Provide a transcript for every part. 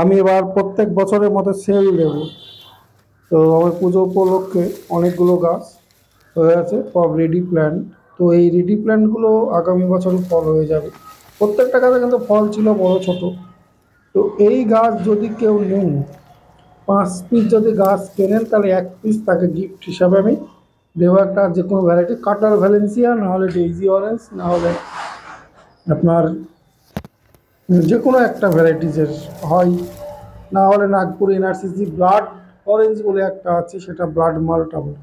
আমি এবার প্রত্যেক বছরের মতো সেল দেব। তো আমার পুজো উপলক্ষে অনেকগুলো গাছ হয়ে আছে, সব রেডি প্ল্যান তো এই রেডি প্ল্যান্টগুলো আগামী বছর ফল হয়ে যাবে। প্রত্যেকটা গাছে কিন্তু ফল ছিল বড় ছোট। তো এই গাছ যদি কেউ নেন, পাঁচ পিস যদি গাছ কেনেন, তাহলে এক পিস তাকে গিফট হিসাবে আমি দেবো একটা যে কোনো ভ্যারাইটি কাটার ভ্যালেন্সিয়া না হলে ডেইজি অরেঞ্জ না হলে আপনার যে কোনো একটা ভ্যারাইটিজের হয়। না হলে নাগপুর এনআরসিসি ব্লাড অরেঞ্জ বলে একটা আছে, সেটা ব্লাড মালটা বলে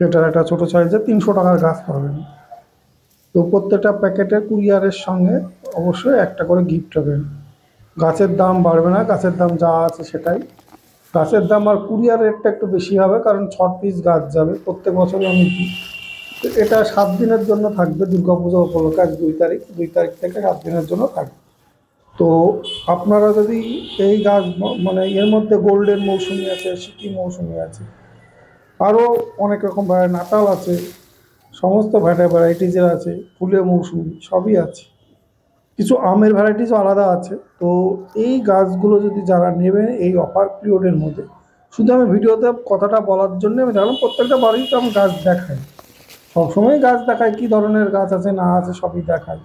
সেটার একটা ছোটো সাইজের তিনশো টাকার গাছ পাবেন। তো প্রত্যেকটা প্যাকেটের কুরিয়ারের সঙ্গে অবশ্যই একটা করে গিফট হবেন গাছের দাম বাড়বে না, গাছের দাম যা আছে সেটাই। গাছের দাম আর কুরিয়ার রেটটা একটু বেশি হবে, কারণ ছ পিস গাছ যাবে প্রত্যেক বছরই আমি দিই। এটা সাত দিনের জন্য থাকবে, দুর্গাপূজা উপলক্ষে আজ দুই তারিখ দুই তারিখ থেকে সাত দিনের জন্য থাকবে। তো আপনারা যদি এই গাছ মানে এর মধ্যে গোল্ডেন মৌসুমি আছে সিটি মৌসুমি আছে আরও অনেক রকম ভ্যারাই নাটাল আছে, সমস্ত ভ্যারাই ভ্যারাইটিজের আছে, ফুলের মৌসুমি সবই আছে। কিছু আমের ভ্যারাইটিসও আলাদা আছে। তো এই গাছগুলো যদি যারা নেবেন এই অফার পিরিয়ডের মধ্যে, শুধু আমি ভিডিওতে কথাটা বলার জন্য আমি দেখলাম প্রত্যেকটা বাড়িতে আমি গাছ দেখাই। সবসময় গাছ দেখাই, কী ধরনের গাছ আছে, না আছে, সবই দেখাই।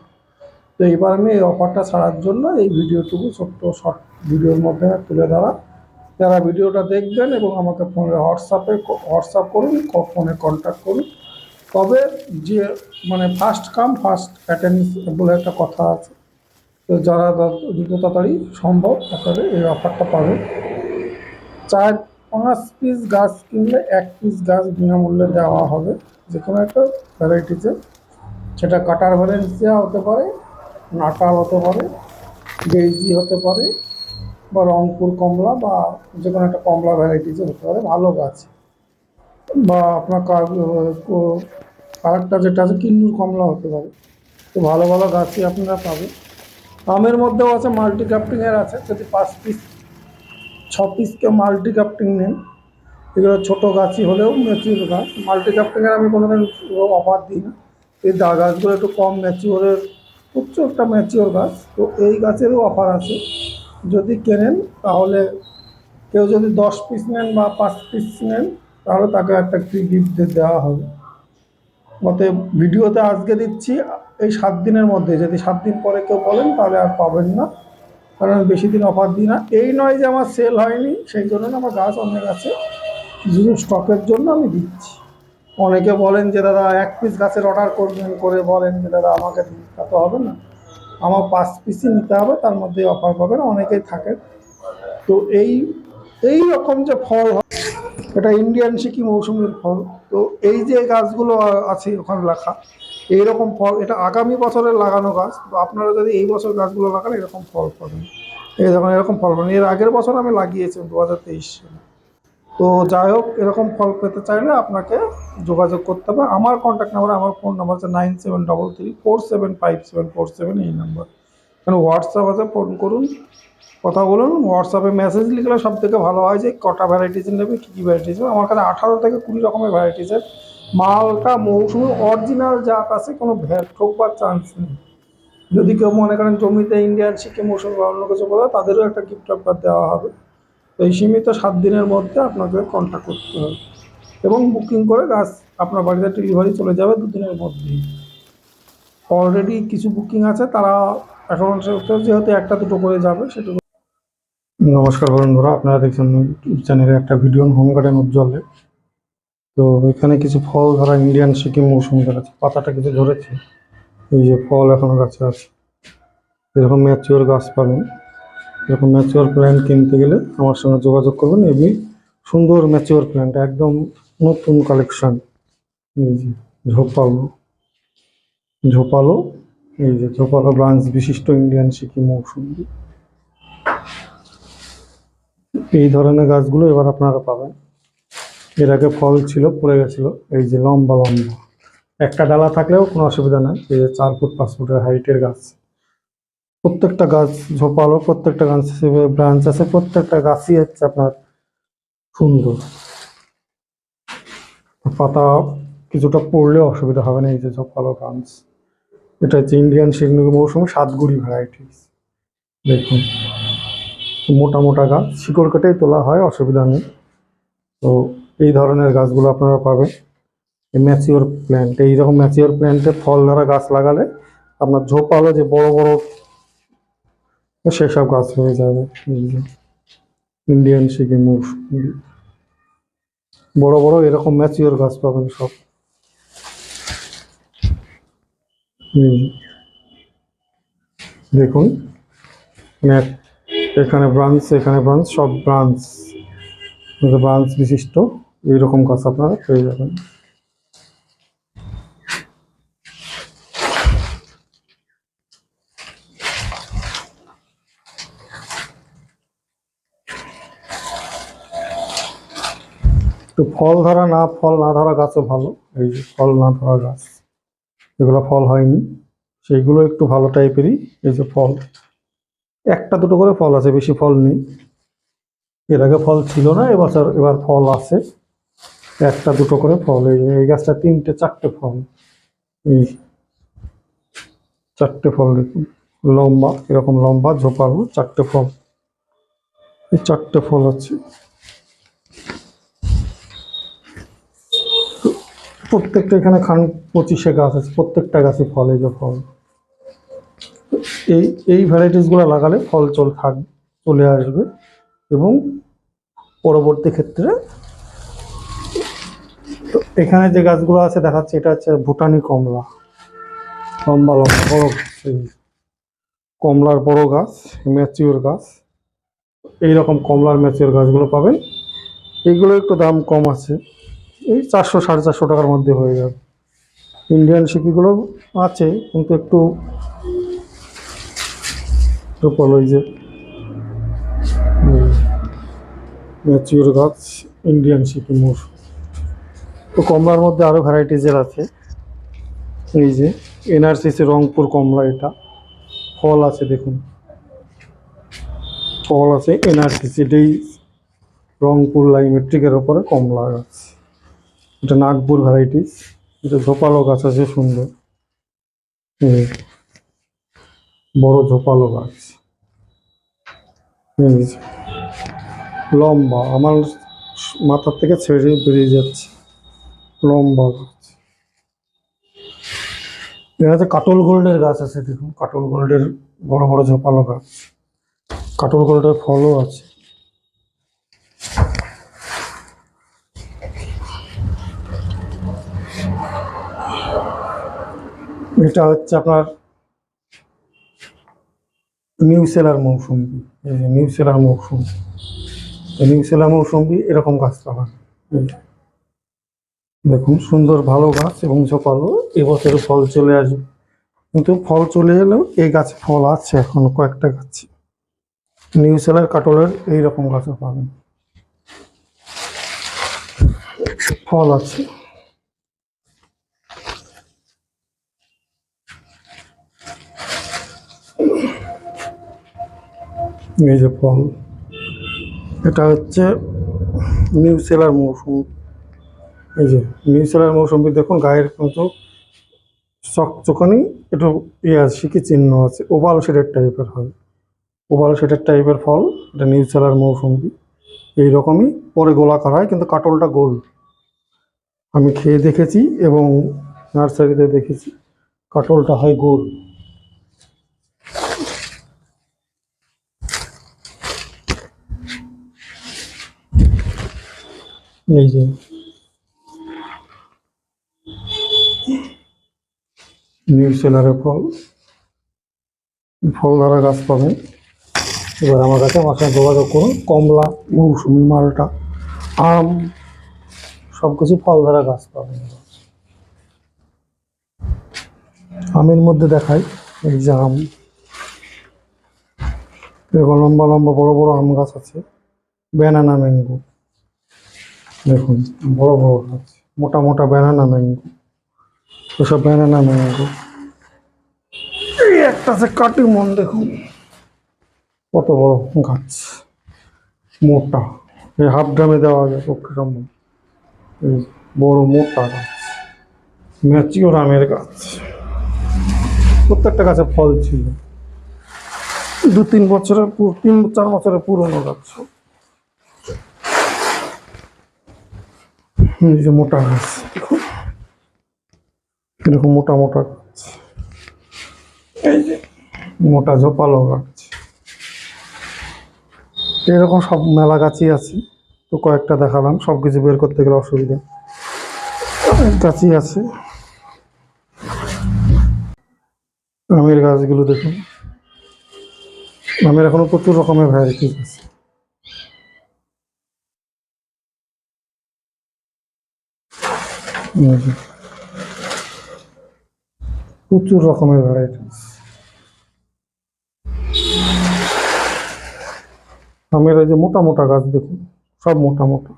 তো এবার আমি এই অফারটা ছাড়ার জন্য এই ভিডিওটুকু ছোট্ট শর্ট ভিডিওর মধ্যে তুলে ধরা। যারা ভিডিওটা দেখবেন এবং আমাকে ফোনে হোয়াটসঅ্যাপে হোয়াটসঅ্যাপ করুন ফোনে কন্ট্যাক্ট করুন। তবে যে মানে ফার্স্ট কাম ফার্স্ট অ্যাটেন্ড বলে একটা কথা আছে। তো যারা দ্রুত তাড়াতাড়ি সম্ভব আপনারা এই অফারটা পাবেন। চার, পাঁচ পিস গাছ কিনলে এক পিস গাছ বিনামূল্যে দেওয়া হবে। যে কোনো একটা ভ্যারাইটিতে সেটা কাটার ভ্যালেন্সিয়া হতে পারে। নাটাল হতে পারে বেজি হতে পারে, বা রংপুর কমলা বা যে কোনো একটা কমলা ভ্যারাইটিসের হতে পারে, ভালো গাছ। বা আপনার আরেকটা যেটা আছে, কিন্নুর কমলা হতে পারে। তো ভালো ভালো গাছই আপনারা পাবেন। আমের মধ্যেও আছে মাল্টি ক্রাফটিংয়ের আছে, যদি পাঁচ পিস ছ পিস কেউ মাল্টি ক্রাফটিং নেন, এগুলো ছোটো গাছই হলেও ম্যাচিওর গাছ। মাল্টি ক্রাফটিংয়ের আমি কোনো দিন অফার দিই না। এই দা গাছগুলো একটু কম ম্যাচিওরের উচ্চ একটা ম্যাচিওর গাছ। তো এই গাছেরও অফার আছে। যদি কেনেন, তাহলে কেউ যদি দশ পিস নেন বা পাঁচ পিস নেন, তাহলে তাকে একটা ফ্রি গিফট দেওয়া হবে। অতএব ভিডিওতে আজকে দিচ্ছি, এই সাত দিনের মধ্যে। যদি সাত দিন পরে কেউ বলেন, তাহলে আর পাবেন না। কারণ বেশি দিন অফার দিই না। এই নয় যে আমার সেল হয়নি, সেই জন্য আমার গাছ অনেক আছে। শুধু স্টকের জন্য আমি দিচ্ছি। অনেকে বলেন যে, দাদা, এক পিস গাছের অর্ডার করবেন করে বলেন যে, দাদা, আমাকে তা তো হবে না। আমার পাঁচ পিসই নিতে হবে, তার মধ্যে অফার পাবেন, অনেকেই থাকে তো এই এই রকম যে ফল হয়, এটা ইন্ডিয়ান সিকি মৌসুমের ফল। তো এই যে গাছগুলো আছে ওখানে লেখা এইরকম ফল, এটা আগামী বছরের লাগানো গাছ। তো আপনারা যদি এই বছর গাছগুলো লাগান, এরকম ফল পাবেন। এই দেখুন, এরকম ফল পাবেন। এর আগের বছর আমি লাগিয়েছিলাম, দু হাজার তেইশ সালে। তো যাই হোক, এরকম ফল পেতে চাইলে আপনাকে যোগাযোগ করতে হবে। আমার কন্ট্যাক্ট নাম্বার আমার ফোন নাম্বার হচ্ছে nine seven double three four seven five seven four seven এই নাম্বার কারণ হোয়াটসঅ্যাপ আছে ফোন করুন, কথা বলুন। হোয়াটসঅ্যাপে মেসেজ লিখলে সব থেকে ভালো হয় যে কটা ভ্যারাইটিস নেবে, কী কী ভ্যারাইটিস নেবে। আমার কাছে আঠারো থেকে কুড়ি রকমের ভ্যারাইটিসের মালটা, মৌসুমি অরিজিনাল জাত আছে, কোনো ভ্যা- ঠকবার চান্স নেই। যদি কেউ মনে করেন জমিতে ইন্ডিয়ান শিখে মৌসুম বা অন্য কিছু বলে, তাদেরও একটা গিফট অফার দেওয়া হবে। এই সীমিত সাত দিনের মধ্যে আপনাকে কন্ট্যাক্ট করতে হবে। এবং বুকিং করে গাছ আপনার বাড়িতে ডেলিভারি চলে যাবে দুদিনের মধ্যেই। অলরেডি কিছু বুকিং আছে, তারা এখন যেহেতু একটা দুটো করে যাবে, সেটুকু নমস্কার বন্ধুরা, আপনারা দেখছেন ইউটিউব চ্যানেলে একটা ভিডিও হোম গার্ডেন উজ্জ্বলে। তো এখানে কিছু ফল, ধরা ইন্ডিয়ান সিকিম মৌসুমি আছে, পাতাটা কিছু ধরেছে। এই যে ফল এখনও গাছে আছে। এরকম ম্যাচিওর গাছ পাবেন। এরকম ম্যাচিওর প্ল্যান্ট কিনতে গেলে আমার সঙ্গে যোগাযোগ করবেন এবি সুন্দর ম্যাচিওর প্ল্যান্ট একদম নতুন কালেকশন এই যে ঝোপালো ঝোপালো, এই যে ঝোপালো ব্রাঞ্চ বিশিষ্ট ইন্ডিয়ান সিকিম মৌসুমি। এই ধরনের গাছগুলো এবার আপনারা পাবেন। এর আগে ফল ছিল, পড়ে গেছিল, এই যে লম্বা লম্বা। একটা ডালা থাকলেও কোনো অসুবিধা নাই, এই যে চার ফুট, পাঁচ ফুটের হাইটের গাছ। প্রত্যেকটা গাছ ঝোপালো, প্রত্যেকটা গাছ হিসেবে ব্রাঞ্চ আছে, প্রত্যেকটা গাছই হচ্ছে আপনার সুন্দর। পাতা কিছুটা পড়লে অসুবিধা হবে না এই যে ঝোপালো ব্রাঞ্চ এটা হচ্ছে ইন্ডিয়ান শিগনুকি মৌসুমি সাতগুড়ি ভ্যারাইটিস দেখুন, মোটা মোটা গাছ, শিকড় কেটেই তোলা হয়, অসুবিধা নেই। তো এই ধরনের গাছগুলো আপনারা পাবেন। ম্যাচিওর প্ল্যান্ট এইরকম ম্যাচিওর প্ল্যান্টে ফল ধরা গাছ লাগালে আপনার ঝোপালো যে বড় বড় সেসব গাছ হয়ে যাবে ইন্ডিয়ান সিকিম বড় বড় এরকম ম্যাচিওর গাছ পাবেন সব। দেখুন এখানে ব্রাঞ্চ এখানে ব্রাঞ্চ, সব ব্রাঞ্চ। ব্রাঞ্চ বিশিষ্ট, এইরকম গাছ আপনারা পেয়ে যাবেন তো ফল ধরা না, ফল না ধরা গাছও ভালো। এই যে ফল না ধরা গাছ, এগুলো ফল হয়নি। সেইগুলো একটু ভালো টাইপেরই, এই যে ফল। একটা দুটো করে ফল আছে, বেশি ফল নেই। এর আগে ফল ছিল না এবছর এবার ফল আছে। একটা দুটো করে ফল, এই এই গাছটা তিনটে, চারটে ফল। এই চারটে ফল দেখুন, লম্বা, এরকম লম্বা, ঝোপালো, চারটে ফল। এই চারটে ফল আছে। প্রত্যেকটা এখানে খান পঁচিশে গাছ আছে, প্রত্যেকটা গাছে ফল, এই যে ফল। এই এই ভ্যারাইটিসগুলো লাগালে ফল চল থাক, চলে আসবে এবং পরবর্তী ক্ষেত্রে এখানে যে গাছগুলো আছে দেখাচ্ছে, এটা হচ্ছে ভুটানি কমলা। লম্বা লম্বা বড় কমলার বড় গাছ ম্যাচিওর গাছ। এইরকম কমলার ম্যাচিওর গাছগুলো পাবেন। এইগুলো একটু দাম কম আছে। এই চারশো, সাড়ে চারশো টাকার মধ্যে হয়ে যাবে। ইন্ডিয়ান সিকিগুলো আছে, কিন্তু একটু বলো যে ম্যাচিওর গাছ ইন্ডিয়ান সিকি মোর তো কমলার মধ্যে আরও ভ্যারাইটিজের আছে। এই যে, এনআরসিসি রংপুর কমলা এটা। ফল আছে, দেখুন। ফল আছে এনআরসিসি এটাই রংপুর লাইমেট্রিকের ওপরে কমলা গাছ এটা নাগপুর ভ্যারাইটি এটা ঝোপালো গাছ আছে সুন্দর। বড় ঝোপালো গাছ। লম্বা, আমার মাথার থেকে ছেড়ে বেরিয়ে যাচ্ছে। লম্বা গাছ। এখানে কাটল গোল্ডের গাছ আছে, দেখুন, কাটল গোল্ডের বড় বড় ঝোপালো গাছ। কাটল গোল্ডের ফলও আছে। এটা হচ্ছে আপনার new seller Mousumi. New seller Mousumi. New seller Mousumi এরকম গাছ পাবেন। দেখুন, সুন্দর ভালো গাছ এবং ঝোপালো এবছর ফল চলে আসবে। কিন্তু ফল চলে এলেও এই গাছে ফল আছে এখন কয়েকটা গাছ। নিউ সেলার কাটলের এইরকম গাছও পাবেন। ফল আছে। এই যে ফল। এটা হচ্ছে নিউ সেলার মৌসুম। এই যে নিউ সেলার মৌসুমি দেখুন, গায়ের মতো চকচকানি, একটু ইয়ে আছে, কি চিহ্ন আছে? ওভাল শেডের টাইপের হয়। ওভাল শেডের টাইপের ফল, এটা নিউ সেলার মৌসুমি এইরকমই, পরে গোলাকার হয়, কিন্তু কাটলটা গোল। আমি খেয়ে দেখেছি এবং নার্সারিতে দেখেছি, কাটলটা হয় গোল। এই যে। নিউ ফল। ফল ধরা গাছ পাবেন এবার আমার কাছে আমার সঙ্গে যোগাযোগ করুন। কমলা, মৌসুমি, মালটা, আম সব কিছু ফল ধরা গাছ পাবেন আমের মধ্যে দেখাই, এই যে আম। এরকম লম্বা লম্বা বড় বড় আম গাছ আছে। Banana mango. দেখুন, বড় বড় গাছ, মোটা মোটা ব্যানানা ম্যাঙ্গো এসব ব্যানানা ম্যাঙ্গো এই একটা আছে কাটিমন দেখুন, কত বড় গাছ, মোটা। এই হাফ ড্রামে দেওয়া যায় পক্ষে সম্ভব এই বড় মোটা গাছ ম্যাচিওর আমের গাছ। প্রত্যেকটা গাছে ফল ছিল। দু তিন বছরের তিন চার বছরের পুরনো গাছ। এই যে মোটা গাছ এরকম মোটা মোটা গাছ। এই যে মোটা ঝোপালো গাছ। এরকম সব মেলা গাছই আছে। তো কয়েকটা দেখালাম সব কিছু বের করতে গেলে অসুবিধা। গাছই আছে। আমের গাছগুলো দেখুন। আমের এখনও প্রচুর রকমের ভ্যারাইটিস আছে এই যে। প্রচুর রকমের ভ্যারাইটিস আমের এই যে মোটা মোটা গাছ দেখুন, সব মোটা মোটা।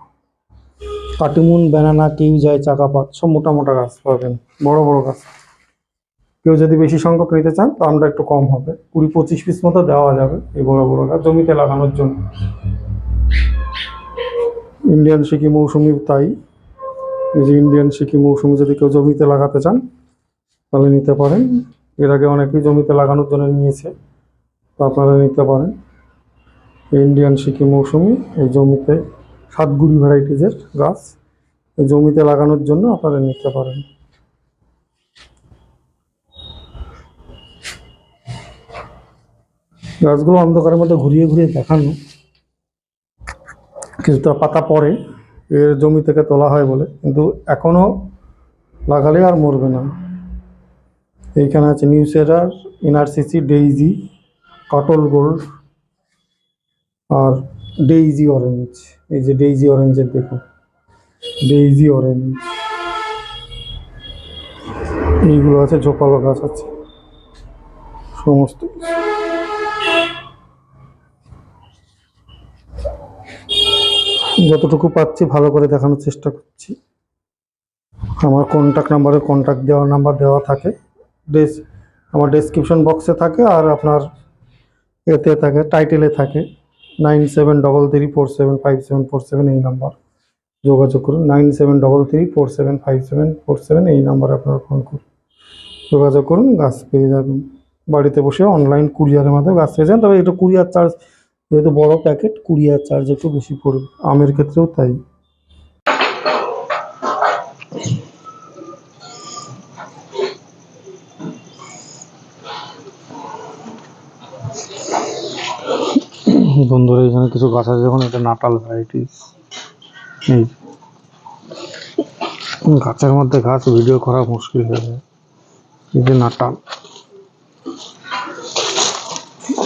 কাটিমুন ব্যানানা কিউ যায় চাকাপাত, সব মোটা মোটা গাছ পাবেন, বড় বড় গাছ। কেউ যদি বেশি সংখ্যক নিতে চান দামটা একটু কম হবে। কুড়ি পঁচিশ পিস মতো দেওয়া যাবে এই বড় বড় গাছ জমিতে লাগানোর জন্য। ইন্ডিয়ান সিকি মৌসুমি তাই। এই যে ইন্ডিয়ান সিকি মৌসুমি যদি কেউ জমিতে লাগাতে চান, তাহলে নিতে পারেন। এর আগে অনেকেই জমিতে লাগানোর জন্য নিয়েছে, তো আপনারা নিতে পারেন। ইন্ডিয়ান সিকি মৌসুমি এই জমিতে সাতগুড়ি ভ্যারাইটিজের গাছ এই জমিতে লাগানোর জন্য আপনারা নিতে পারেন। গাছগুলো অন্ধকারের মধ্যে ঘুরিয়ে ঘুরিয়ে দেখানো। কিছুটা পাতা পড়ে। এর জমি থেকে তোলা হয় বলে। কিন্তু এখনও লাগালে আর মরবে না। এইখানে আছে নিউসেরার এনআরসিসি, ডেইজি, কাটল গোল্ড আর ডেইজি অরেঞ্জ। এই যে ডেইজি অরেঞ্জের দেখুন। Daisy orange. এইগুলো আছে, ঝোপালো গাছ আছে। সমস্ত কিছু। যতটুকু পাচ্ছি, ভালো করে দেখানোর চেষ্টা করছি। আমার কন্ট্যাক্ট নাম্বারে কন্ট্যাক্ট দেওয়ার নাম্বার দেওয়া থাকে। ডেস আমার ডেসক্রিপশন বক্সে থাকে আর আপনার এতে থাকে টাইটেলে থাকে। Nine seven double three four seven five seven four seven এই নাম্বার যোগাযোগ করুন nine seven double three four seven five seven four seven এই নাম্বারে আপনারা ফোন করুন। যোগাযোগ করুন, গাছ পেয়ে যাবেন। বাড়িতে বসে অনলাইন কুরিয়ারের মাধ্যমে গাছ পেয়ে যান তবে এটা কুরিয়ার চার্জ যেহেতু বড় প্যাকেট কুরিয়ার চার্জ একটু বেশি পড়বে। আমের ক্ষেত্রেও তাই। বন্ধুরা, এখানে কিছু গাছ আছে যখন এটা নাটাল ভ্যারাইটিস গাছের মধ্যে গাছ ভিডিও করা মুশকিল হয়ে যায়। এই যে নাটাল।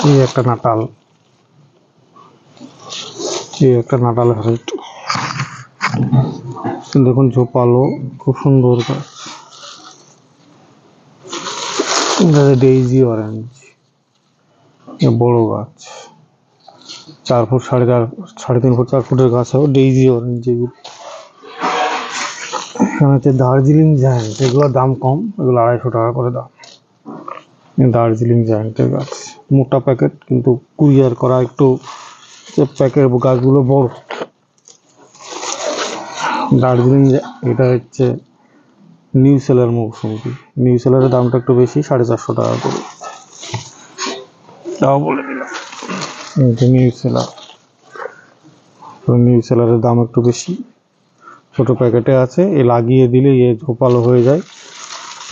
এই একটা নাটাল। এই একটা নাটাল ভ্যারাইটি দেখুন ঝোপালো, খুব সুন্দর গাছ। ডেইজি অরেঞ্জ বড় গাছ। চার ফুট সাড়ে চার, সাড়ে তিন ফুট, চার ফুটের গাছ হবে ডেইজি অরেঞ্জ যেগুলো এখানে হচ্ছে দার্জিলিং জায়ান্ট এগুলোর দাম কম, এগুলো আড়াইশো টাকা করে দাম। দার্জিলিং জায়ান্টের গাছ। মোটা প্যাকেট কিন্তু কুরিয়ার করা একটু প্যাকেট গাছগুলো বড়। দার্জিলিং এটা হচ্ছে নিউ সেলার মৌসুমি নিউ সেলারের দামটা একটু বেশি, সাড়ে চারশো টাকা করে। তাও বলে দিলাম নিউ সেলার। নিউ সেলারের দাম একটু বেশি। ছোট প্যাকেটে আছে, এ লাগিয়ে দিলে এ ঝোপালো হয়ে যায়।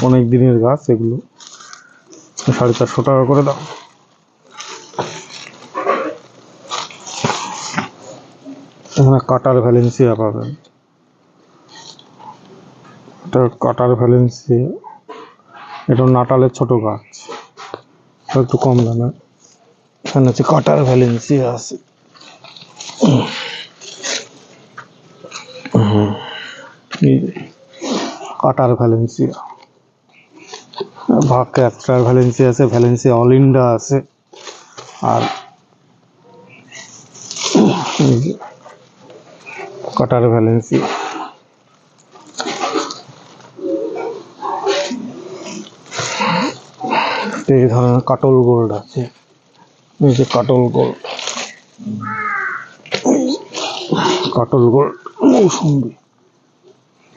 অনেক দিনের গাছ এগুলো। সাড়ে চারশো টাকা করে দাম। এখানে কাটার ভ্যালেন্সিয়া পাবেন এটা কাটার ভ্যালেন্সিয়া এটা নাটালের ছোট গাছ। একটু কম দামে। এখানে হচ্ছে কাটার ভ্যালেন্সিয়া আছে। কাটার ভ্যালেন্সিয়া ভাগ ক্যাপটার ভ্যালেন্সিয়া আছে ভ্যালেন্সিয়া অলিন্ডা আছে। আর এই যে, কাটার ভ্যালেন্সি এই ধরনের কাটল গোল্ড আছে। এই যে কাটল গোল্ড কাটল গোল্ড মৌসুমি।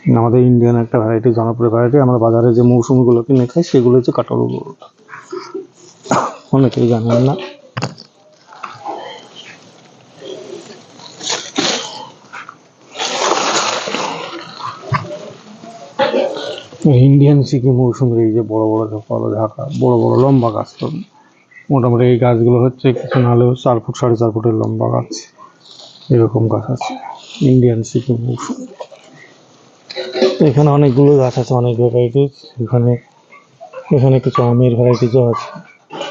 আমাদের ইন্ডিয়ান একটা ভ্যারাইটি জনপ্রিয় ভ্যারাইটি আমরা বাজারে যে মৌসুমিগুলো কিনে খাই, সেগুলো হচ্ছে কাটল গোল্ড অনেকেই জানেন না। ইন্ডিয়ান সিকিম মৌসুমের এই যে বড় বড় ঝোপালো ঢাকা বড় বড় লম্বা গাছ পাবেন মোটামুটি এই গাছগুলো হচ্ছে কিছু না হলেও চার ফুট, সাড়ে চার ফুটের লম্বা গাছ। এরকম গাছ আছে ইন্ডিয়ান সিকিম মৌসুম। এখানে অনেকগুলো গাছ আছে, অনেক ভ্যারাইটিস এখানে এখানে কিছু আমের ভ্যারাইটিসও আছে,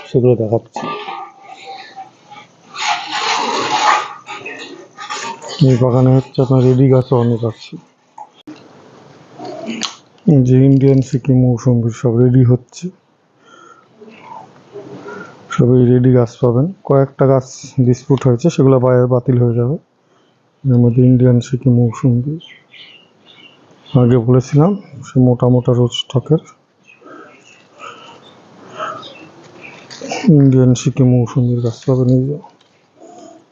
সেগুলো দেখাচ্ছি। এই বাগানে হচ্ছে আপনার রেডি গাছও অনেক আছে। যে ইন্ডিয়ান সিকিম মৌসুমি সব রেডি হচ্ছে। সবই রেডি গাছ পাবেন। কয়েকটা গাছ ডিসপুট হয়েছে, সেগুলো বাইরে বাতিল হয়ে যাবে। এর মধ্যে ইন্ডিয়ান সিকিম মৌসুমি আগে বলেছিলাম, সে মোটা মোটা রোজ স্টকের ইন্ডিয়ান সিকিম মৌসুমির গাছ পাবেন এই যে।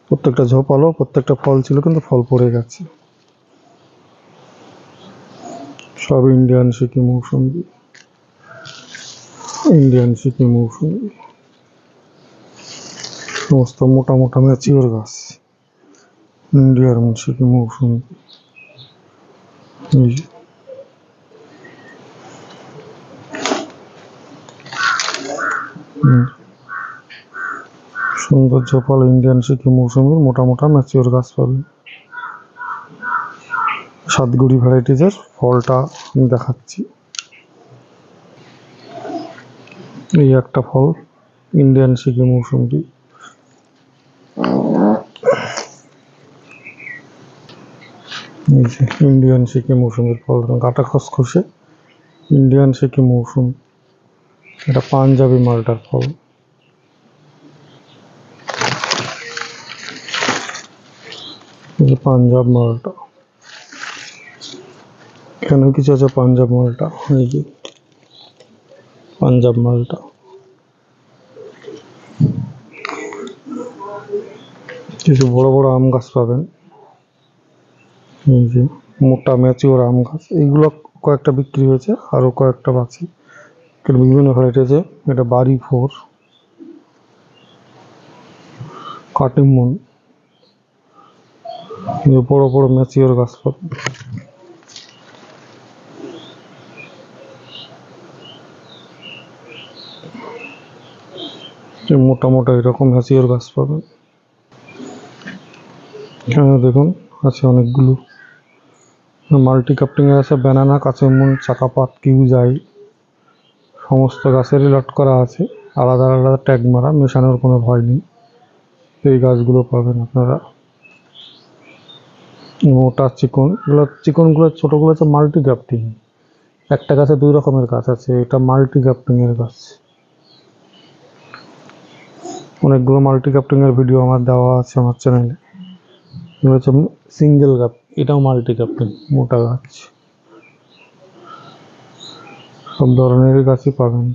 প্রত্যেকটা ঝোপালো প্রত্যেকটা ফল ছিল, কিন্তু ফল পড়ে গেছে। সব ইন্ডিয়ান সিকিম মৌসুমি ইন্ডিয়ান সিকিম মৌসুমি সমস্ত মোটা মোটা ম্যাচিওর গাছ ইন্ডিয়ার সিকিম মৌসুমি এই যে। হুম। সুন্দর ঝোপালো ইন্ডিয়ান সিকিম মৌসুমির মোটা মোটা ম্যাচিওর গাছ পাবেন সাতগুড়ি ভ্যারাইটিজের ফলটা দেখাচ্ছি। এই একটা ফল ইন্ডিয়ান সিকিম মৌসুমি এই যে ইন্ডিয়ান সিকিম মৌসুমির ফল কাটা খসখসে। ইন্ডিয়ান সিকিম মৌসুম, এটা পাঞ্জাবি মালটার ফল। পাঞ্জাব মালটা। এখানেও কিছু আছে পাঞ্জাব মালটা এই যে পাঞ্জাব মালটা। কিছু বড় বড় আম গাছ পাবেন। এই যে মোটা ম্যাচিওর আম গাছ। এইগুলো কয়েকটা বিক্রি হয়েছে আরও কয়েকটা বাকি। কিন্তু বিভিন্ন আছে। এটা বাড়ি ফোর। কাটিমন। বড় বড় ম্যাচিওর গাছ পাবেন। মোটা মোটা এরকম ম্যাচিওর গাছ পাবেন এখানে দেখুন, আছে অনেকগুলো। মাল্টি কাপ্টিংয়ে আছে ব্যানানা কাঁচামন চাকাপাত, কিউজাই, সমস্ত গাছেরই লট করা আছে। আলাদা আলাদা ট্যাগ মারা, মেশানোর কোনো ভয় নেই। এই গাছগুলো পাবেন আপনারা। মোটা চিকন, এগুলো চিকনগুলো, ছোটোগুলো হচ্ছে মাল্টি গ্রাফটিং একটা গাছে দুই রকমের গাছ আছে, এটা মাল্টি গ্রাফটিংয়ের গাছ। অনেকগুলো মাল্টি ভিডিও আমার দেওয়া আছে আমার চ্যানেলে হচ্ছে সিঙ্গেল গাপ এটাও মাল্টি মোটা গাছ। সব ধরনের গাছই পাবেন।